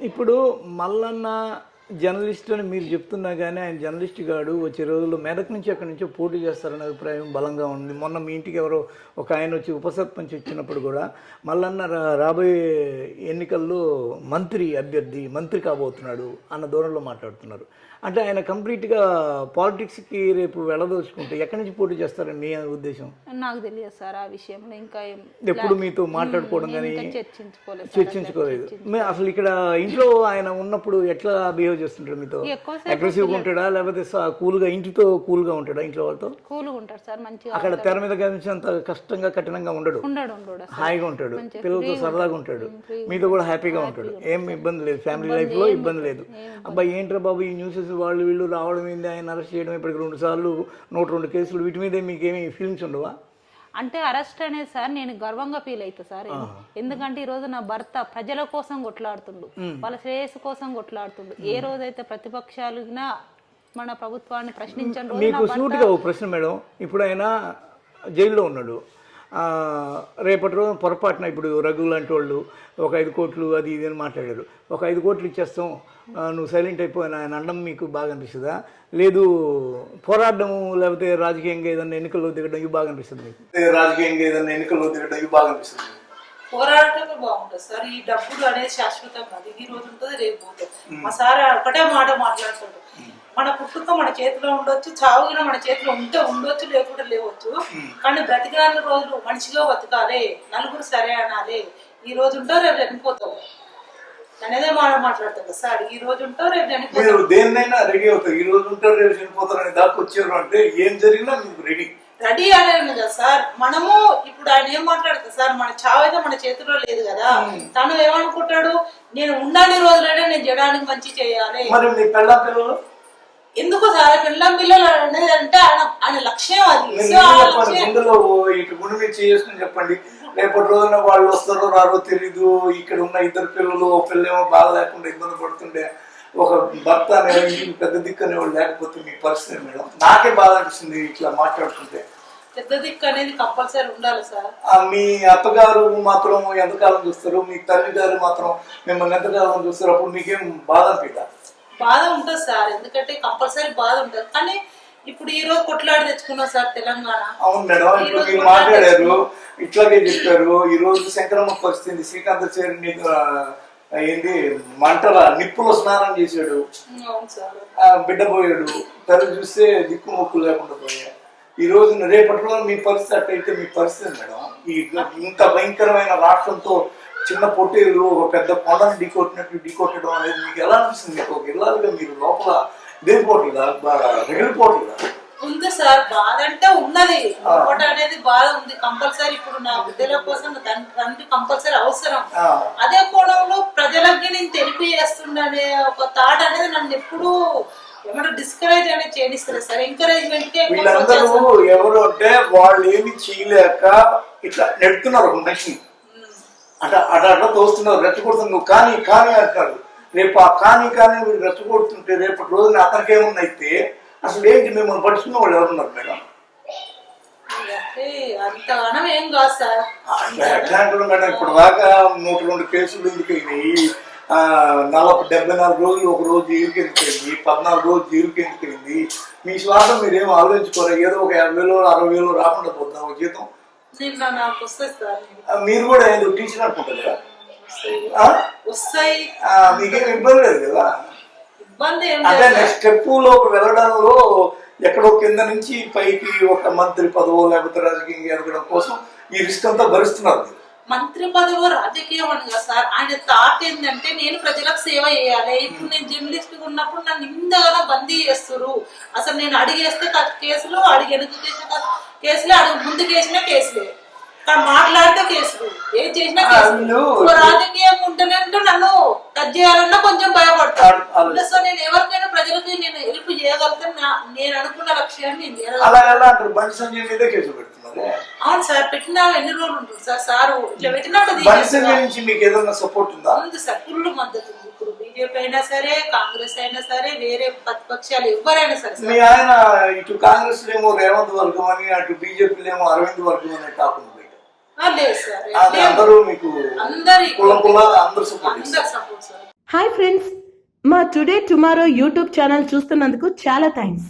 ఇప్పుడు మల్లన్న జర్నలిస్ట్ అని మీరు చెప్తున్నా కానీ ఆయన జర్నలిస్ట్ గాడు వచ్చే రోజుల్లో మెదక్ నుంచి అక్కడి నుంచో పోటీ చేస్తారనే అభిప్రాయం బలంగా ఉంది. మొన్న మీ ఇంటికి ఎవరో ఒక ఆయన వచ్చి ఉప సర్పంచ్ వచ్చినప్పుడు కూడా మల్లన్న రా- రాబోయే ఎన్నికల్లో మంత్రి అభ్యర్థి మంత్రి కాబోతున్నాడు అన్న దూరంలో మాట్లాడుతున్నారు. అంటే ఆయన కంప్లీట్గా పాలిటిక్స్కి రేపు వెళ్ళదలుచుకుంటే ఎక్కడి నుంచి పోటీ చేస్తారని మీ ఉద్దేశం? నాకు తెలియదు సార్ ఆ విషయంలో. ఇంకా ఎప్పుడు మీతో మాట్లాడుకోవడం కానీ చర్చించుకోలేదు అసలు ఇక్కడ ఇంట్లో ఆయన ఉన్నప్పుడు ఎట్లా బిహేవ్ చేస్తుంటాడు మీతో? అగ్రెసివ్గా ఉంటాడా? లేకపోతే కూల్గా ఇంటితో కూల్గా ఉంటాడా ఇంట్లో వాళ్ళతో? కూల్గా ఉంటారు సార్ మంచిగా అక్కడ తెర మీద కనిపించేంత కష్టంగా కఠినంగా ఉండడు. హాయిగా ఉంటాడు. పిల్లలతో సరదాగా ఉంటాడు. మీతో కూడా హ్యాపీగా ఉంటాడు. ఏం ఇబ్బంది లేదు. ఫ్యామిలీ లైఫ్లో ఇబ్బంది లేదు. అబ్బాయి ఏంట్రా బాబు ఈ న్యూసెస్ వాళ్ళు వీళ్ళు రావడం ఏంది? ఆయన అరెస్ట్ చేయడం ఇప్పటికి రెండు సార్లు నూట రెండు కేసులు. వీటి మీద మీకేమి ఫీలింగ్స్ ఉండవా? అంటే అరెస్ట్ అనేది సార్ నేను గర్వంగా ఫీల్ అవుతా సార్ ఎందుకంటే ఈ రోజు నా భర్త ప్రజల కోసం కొట్లాడుతుండు. వాళ్ళ శ్రేయస్సు కోసం కొట్లాడుతుండు. ఏ రోజైతే ప్రతిపక్షాలు మన ప్రభుత్వాన్ని మీకు సూటిగా ఒక ప్రశ్న మేడం. ఇప్పుడు ఆయన జైల్లో ఉన్నాడు. రేపటి రోజు పొరపాటున ఇప్పుడు రఘు లాంటి వాళ్ళు ఒక ఐదు కోట్లు అది ఇది అని మాట్లాడారు. ఒక ఐదు కోట్లు ఇచ్చేస్తాం నువ్వు సైలెంట్ అయిపోయిన ఆయన అనడం మీకు బాగా అనిపిస్తుందా? లేదు పోరాడడం లేకపోతే రాజకీయంగా ఏదైనా ఎన్నికల్లో దిగడం ఇవి బాగా అనిపిస్తుంది మీకు? రాజకీయంగా ఏదైనా ఎన్నికల్లో దిగడం ఇవి బాగా అనిపిస్తుంది పోరాటమే బాగుంటుంది సార్. ఈ డబ్బులు అనేది శాశ్వతం కాదు ఈ రోజు ఉంటుంది రేపు పోతుంది. మా సార్ ఒకటే మాట మాట్లాడుతాడు మన పుట్టుక మన చేతిలో ఉండొచ్చు చావుగిన మన చేతిలో ఉంటే ఉండొచ్చు లేకుండా లేవచ్చు. కానీ బ్రతికాని రోజులు మనిషిగా బతకాలి నలుగురు సరే అనాలి. ఈ రోజు ఉంటావు రేపు చనిపోతావు. అనేదే మాట మాట్లాడతాడు సార్ ఈ రోజు ఉంటావు రేపు చనిపోతావు. మీరు దేన్నైనా రెడీ అవుతారు. ఈ రోజు ఉంటారు రేపు చనిపోతారని దాకా వచ్చారు అంటే ఏం జరిగినా మీకు రెడీ. రెడీ అనేది కదా సార్. మనము ఇప్పుడు ఆయన ఏం మాట్లాడుతుంది సార్? మన చావు అయితే మన చేతిలో లేదు కదా. తను ఏమనుకుంటాడు? నేను ఉండని రోజులైనా నేను జడానికి మంచి చేయాలి. మరి మీ పిల్లలు? ఎందుకు సార్? పిల్లం పిల్లలు అనేది అంటే ఆయన ఆయన లక్ష్యం అది. మీరు సో ఆ లక్ష్యం ఇటు మీద చేసుకుని చెప్పండి. రేపటి రోజున వాళ్ళు వస్తారో రారో తెలీదు. ఇక్కడ ఉన్న ఇద్దరు పిల్లలు ఒక పిల్లేమో బాగా లేకుండా ఇబ్బంది పడుతుండే ఒక భర్త అనే ఇంటికి పెద్ద దిక్కు అనేవాడు లేకపోతే మీ పరిస్థితి మేడం? నాకే బాధ అనిపిస్తుంది ఇట్లా మాట్లాడుతుంటే. పెద్ద దిక్కు అనేది కంపల్సరీ ఉండాలి సార్. మీ అత్తగారు మాత్రం ఎంతకాలం చూస్తారు? మీ తల్లి గారు మాత్రం మిమ్మల్ని ఎంతకాలం చూస్తారు? అప్పుడు మీకేం బాధ అనిపిదా బాధ ఉంటుంది సార్. ఎందుకంటే కంపల్సరీ బాధ ఉంటుంది. కానీ ఇప్పుడు ఈ రోజు కొట్లాడి తెచ్చుకున్నాం సార్ తెలంగాణ. అవును మేడం ఇప్పుడు మీరు మాట్లాడారు ఇట్లాగే చెప్పారు. ఈ రోజు శంకరమ్మ పరిస్థితి శ్రీకాంత చేరి ఏంది మంటల నిప్పులో స్నానం చేశాడు. అవును సార్. ఆ బిడ్డ పోయాడు. తల్లి చూస్తే దిక్కు మొక్కు లేకుండా పోయా ఈ రోజు రేపటిలో మీ పరిస్థితి అట్టయితే మీ పరిస్థితి మేడం ఈ ఇంత భయంకరమైన రాష్ట్రంతో చిన్న పొట్టేలు ఒక పెద్ద కొండను ఢీకొట్టినట్టు ఢీకొట్టడం అనేది మీకు ఎలా అనిపిస్తుంది? మీకు ఒక ఇల్లాలుగా మీరు లోపల దేనిపోవట్లేదా రగిలిపోవట్లేదా ఉంది సార్ బాధ అంటే ఉన్నది. ఒకటి అనేది బాధ ఉంది. కంపల్సరీ ఇప్పుడు నా బిడ్డల కోసం తండ్రి కంపల్సరీ అవసరం. అదే కోణంలో ప్రజలకి నేను తెలిపి చేస్తుండనే ఒక థాట్ అనేది నన్ను ఎప్పుడు ఏమంటే డిస్కరేజ్ అనేది చేయనిస్తారు సార్. ఎంకరేజ్మెంట్. ఎవరు అంటే వాళ్ళు ఏమి చేయలేక ఇట్లా నెడుతున్నారు ఒక మనిషిని అట్లా అట్లా అట్లా తోస్తున్నారు రెచ్చగొడుతున్నారు. నువ్వు కానీ కానీ అంటారు రేపు ఆ కానీ కానీ వీళ్ళు రెచ్చగొడుతుంటే రేపటి రోజున అతనికి ఏమన్నా అయితే అసలు ఏంటి మిమ్మల్ని పట్టుకున్న వాళ్ళు ఎవరున్నారు మేడం? అంటే ఎట్లా అంటున్నారు మేడం? ఇప్పుడు దాకా నూట రెండు కేసులు ఎందుకైనాయి? నలభై డెబ్బై నాలుగు రోజులు ఒక రోజు జైలుకి ఎందుకైంది? పద్నాలుగు రోజులు జైలుకి ఎందుకైంది? మీ స్వార్థం మీరేం ఆలోచించుకోరు? ఏదో ఒక యాభై వేలు అరవై వేలు రాకుండా ఒక జీతం? నాకు వస్తాయి సార్. మీరు కూడా ఏదో టీచర్ అనుకుంటారు వస్తాయి. మీకేం ఇబ్బంది లేదు కదా? ఇబ్బంది అంటే నెక్స్ట్ స్టెప్లోకి వెళ్ళడంలో ఎక్కడో కింద నుంచి పైకి ఒక మంత్రి పదవో లేకపోతే రాజకీయంగా ఎదగడం కోసం ఈ రిస్క్ అంతా భరిస్తున్నారు. మంత్రి పదవి రాజకీయం అని కదా సార్. ఆయన థాట్ ఏంటంటే నేను ప్రజలకు సేవ చేయాలి. ఇప్పుడు నేను జర్నలిస్ట్ ఉన్నప్పుడు నన్ను ఇంతగా బందీ చేస్తారు అసలు నేను అడిగేస్తే కేసులు అడిగి వెనుక కేసులే అడుగు ముందు కేసిన కేసులే. మాట్లాడితే కేసులు. ఏం చేసినా కేసులు. రాజకీయం ఉంటేనే నన్ను టచ్ చేయాలన్నా కొంచెం భయపడతాను వాళ్ళు- సో నేను ఎవరికైనా ప్రజలకి నేను హెల్ప్ చేయగలుగుతాను. నా- నేను అనుకున్న లక్ష్యాన్ని నేను అవును సార్ పెట్టినా ఎన్ని రోజులు ఉంటుంది సార్? సారు ఇట్లా నుంచి మీకు ఏదైనా సపోర్ట్ ఉందా? ఉంది సార్ ఫుల్ మద్దతు బిజెపి అయినా సరే కాంగ్రెస్ అయినా సరే వేరే ప్రతిపక్షాలు ఎవరైనా సరే మీ ఆయన ఇటు కాంగ్రెస్ ఏమో రేవంత్ వర్గం అని అటు బిజెపి బీజేపీలేమో అరవింద్ వర్గం అనే టాపిక్ హాయ్ ఫ్రెండ్స్ మా టుడే టుమారో యూట్యూబ్ ఛానల్ చూస్తున్నందుకు చాలా థ్యాంక్స్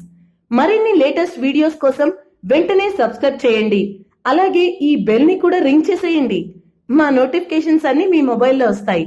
మరిన్ని లేటెస్ట్ వీడియోస్ కోసం వెంటనే సబ్స్క్రైబ్ చేయండి. అలాగే ఈ బెల్ని కూడా రింగ్ చేసేయండి. మా నోటిఫికేషన్స్ అన్ని మీ మొబైల్లో వస్తాయి.